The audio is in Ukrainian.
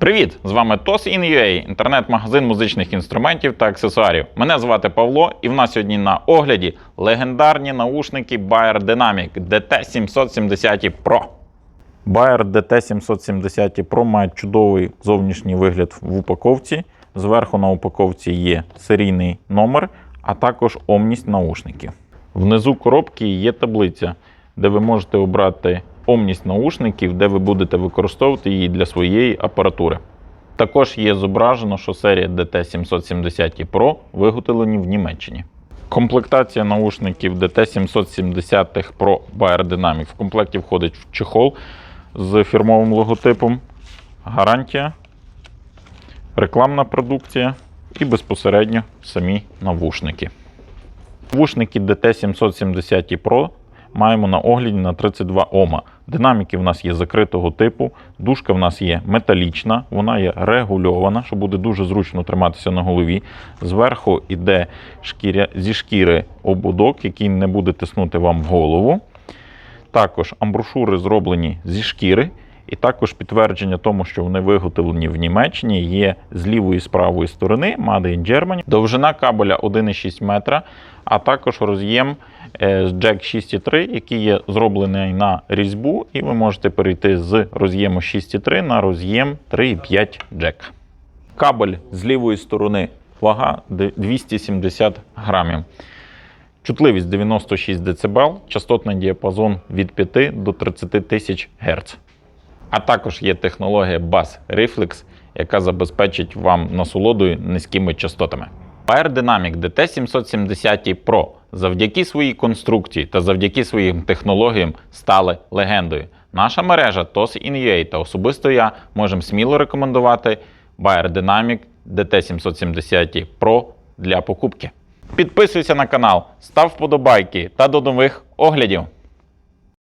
Привіт! З вами TOS In.ua, інтернет-магазин музичних інструментів та аксесуарів. Мене звати Павло, і в нас сьогодні на огляді легендарні наушники Bayer Dynamic DT770 Pro. Bayer DT770 Pro мають чудовий зовнішній вигляд в упаковці. Зверху на упаковці є серійний номер, а також омність наушників. Внизу коробки є таблиця, де ви можете обрати омність наушників, де ви будете використовувати її для своєї апаратури. Також є зображено, що серія DT770 Pro виготовлені в Німеччині. Комплектація наушників DT770 Pro Bayer Dynamic в комплекті входить в чехол з фірмовим логотипом, гарантія, рекламна продукція і безпосередньо самі навушники. Навушники DT770 Pro маємо на огляді на 32 Ома. Динаміки в нас є закритого типу, дужка в нас є металічна, вона є регульована, що буде дуже зручно триматися на голові. Зверху йде шкіря, зі шкіри ободок, який не буде тиснути вам в голову. Також амбрушури зроблені зі шкіри. І також підтвердження тому, що вони виготовлені в Німеччині, є з лівої і з правої сторони, Made in Germany. Довжина кабеля 1,6 метра, а також роз'єм е, Jack 6.3, який є зроблений на різьбу, і ви можете перейти з роз'єму 6.3 на роз'єм 3,5 Jack. Кабель з лівої сторони вага 270 грамів. Чутливість 96 дБ, частотний діапазон від 5 до 30 тисяч Гц. А також є технологія Bass Reflex, яка забезпечить вам насолодою низькими частотами. Bayer Dynamic DT770 Pro завдяки своїй конструкції та завдяки своїм технологіям стали легендою. Наша мережа TOS In.ua та особисто я можемо сміло рекомендувати Bayer Dynamic DT770 Pro для покупки. Підписуйся на канал, став вподобайки та до нових оглядів!